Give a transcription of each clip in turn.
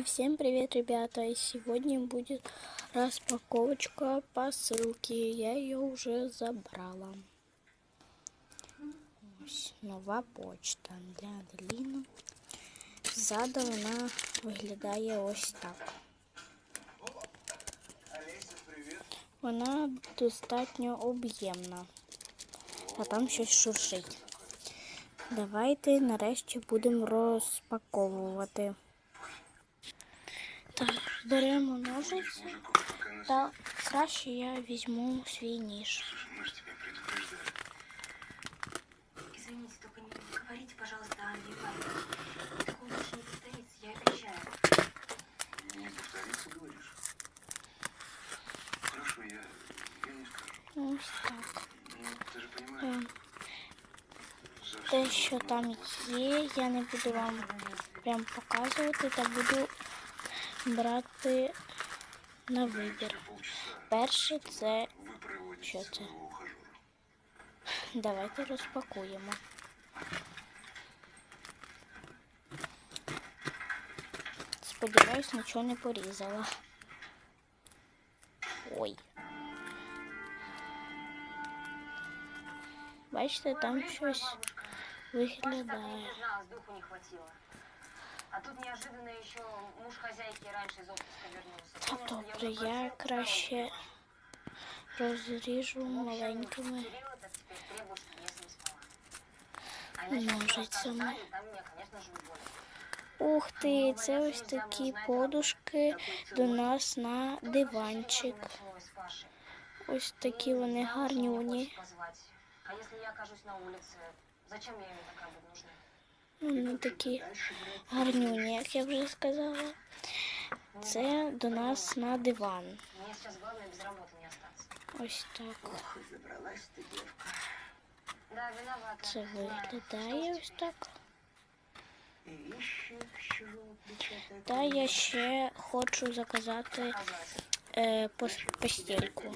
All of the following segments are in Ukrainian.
И всем привет, ребята! И сегодня будет распаковочка посылки. Я ее уже забрала. Ось нова почта для Аделіни. Ззаду вона виглядає ось так. Вона достатньо об'ємна, а там щось шуршить. Давайте нарешті будемо розпаковувати. Так, беремо ножиці та краще я візьму свій ніж. Мы же тебя предупреждали. Извините, только не говорите, пожалуйста, о Ливане. Такого больше не повторится, я обещаю. Не повторится, говоришь? Хорошо, я, я не скажу. Ось так. Ну, ты же понимаешь, Е, за Те, всё що было. там є, я не буду вам прям показувати, та буду брати на вибір. Через полчаса Перше це вы проводите Чё это? своего ухажера. давайте розпакуємо. Сподіваюсь, нічого не порізала. Ой. Бачите, там щось Бабушка, виглядає. призналась, духу не хватило. А тут неожиданно еще муж хозяйки раньше из отпуска вернулся. Добре, я краще розріжу маленькими. Ножицями. Ух ти, це ось такі подушки до нас на диванчик. Ось такі вони гарнюні. А если я окажусь на улице, зачем я ему такая буду нужна? Вони такі гарнюні, як я вже сказала. Це до нас на диван. Ось так. Це виглядає ось так. Та я ще хочу заказати е, постільку.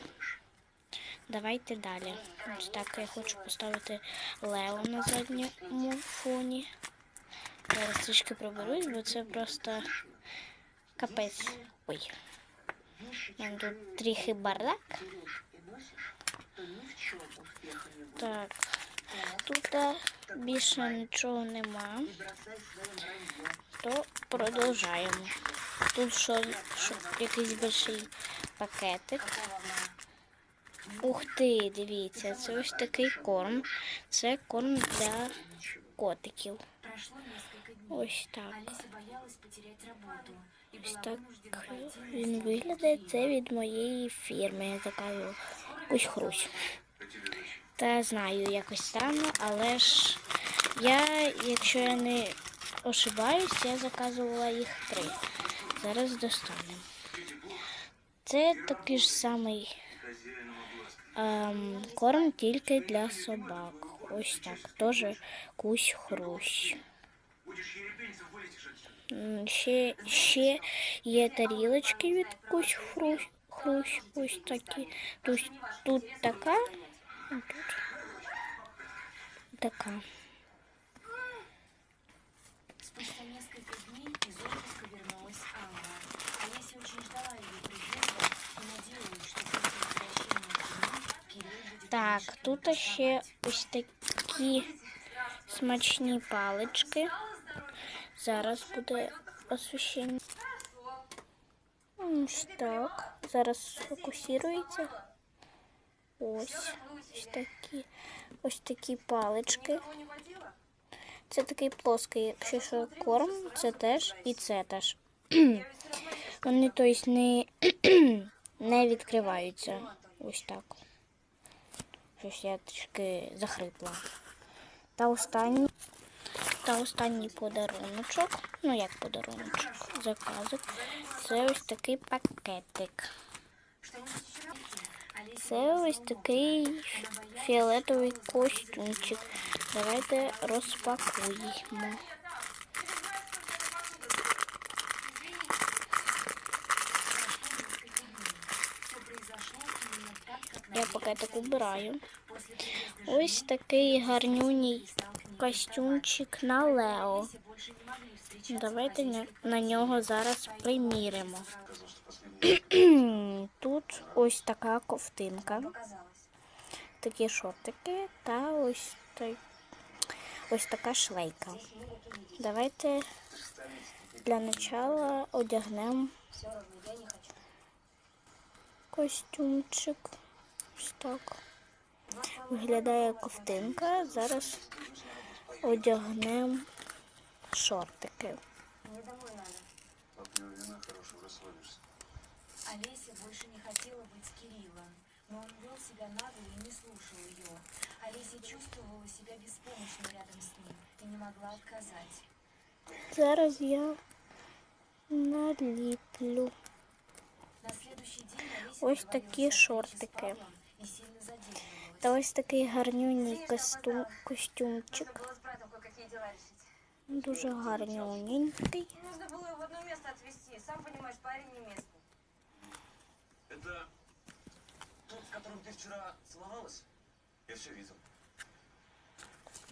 Давайте далі. Ось так я хочу поставити Лео на задньому фоні. Зараз трішки проберусь, бо це просто капець. Ой, чужие тут трохи бардак. Так, тут е, більше нічого нема, то продовжаємо. Тут що, що якийсь больший пакетик. Ух ти, дивіться, це ось такий корм. Це корм для котиків. Ось так. Ось так він виглядає. Це від моєї фірми. Я така ось хрусь. А тебе зачем? Та знаю, якось странно, але ж я, якщо я не ошибаюсь, я заказувала їх три. Зараз достанемо. Це такий ж самий ем, корм тільки для собак. Ось так. Теж кусь хрущ. Ще, ще є тарілочки від кусь хрущ. хрущ ось такі. Тут, тут така, а тут така. Спустя несколько дней из отпуска вернулась Алла. Олеся очень ждала ее приезда и надеялась, что после возвращения Кирилл будет Так, тут ще ось такі смачні палички. Зараз буде освіщення. Ось так. Зараз фокусується. Ось. Ось такі. Ось такі палички. Це такий плоский, якщо що корм, це теж і це теж. Вони тобто не, не відкриваються. Ось так. Щось я трішки захрипла. Та останній, та останній подаруночок, ну як подаруночок, заказик. Це ось такий пакетик. Це ось такий фіолетовий костюмчик. Давайте розпакуємо. Я пакетик убираю. Ось такий гарнюній костюмчик на Лео. Давайте на, нього зараз приміримо. Тут ось така ковтинка, такі шортики та ось той, ось така шлейка. Давайте для начала одягнемо костюмчик. Ось так. Виглядає ковтинка. Зараз одягнемо шортики. Мне домой надо. попью вина хорошего расслабишься. Олеся больше не хотела быть с Кириллом, но он вел себя нагло и не слушал ее. Олеся чувствовала себя беспомощной рядом с ним и не могла отказать. Зараз я наліплю. На следующий день Олеся Ось договорилась такі шортики. И сильно задерживалась. Та ось такий гарнюній костюм, костюмчик. решить. Дуже гарнюненький. Нужно было его в одно место отвезти. Сам понимаешь, парень не местный. Это тот, с которым ты вчера целовалась? Я все видел.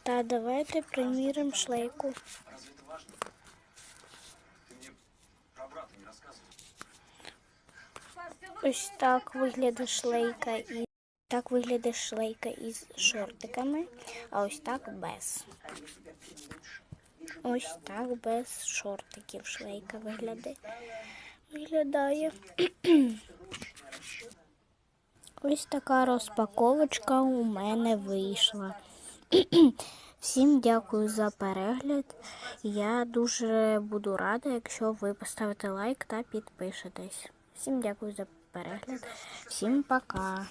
Та давайте приміримо шлейку. Разве это важно? Ты мне про брата не рассказывал. Паш, ты Ось так виглядає шлейка і так виглядає шлейка із шортиками, а ось так без. Ось так без шортиків шлейка виглядає. Виглядає. Ось така розпаковочка у мене вийшла. Всім дякую за перегляд. Я дуже буду рада, якщо ви поставите лайк та підпишетесь. Всім дякую за перегляд. Всім пока.